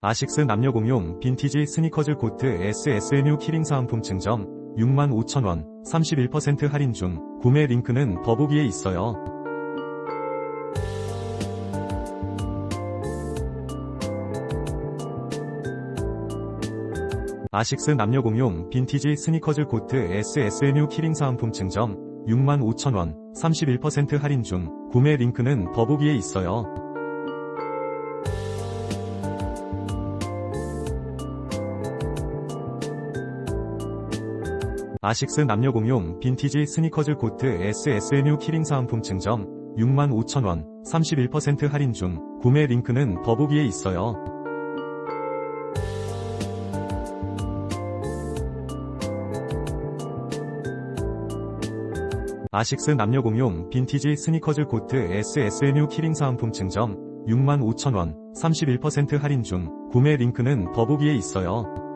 아식스 남녀 공용 빈티지 스니커즈 코트 SSNU 키링 사은품 증정. 65,000원. 31% 할인 중. 구매 링크는 더보기에 있어요. 아식스 남녀 공용 빈티지 스니커즈 코트 SSNU 키링 사은품 증정. 65,000원. 31% 할인 중. 구매 링크는 더보기에 있어요. 아식스 남녀 공용 빈티지 스니커즈 코트 SSNU 키링 사은품 증정. 65,000원. 31% 할인 중. 구매 링크는 더보기에 있어요. 아식스 남녀 공용 빈티지 스니커즈 코트 SSNU 키링 사은품 증정. 65,000원. 31% 할인 중. 구매 링크는 더보기에 있어요.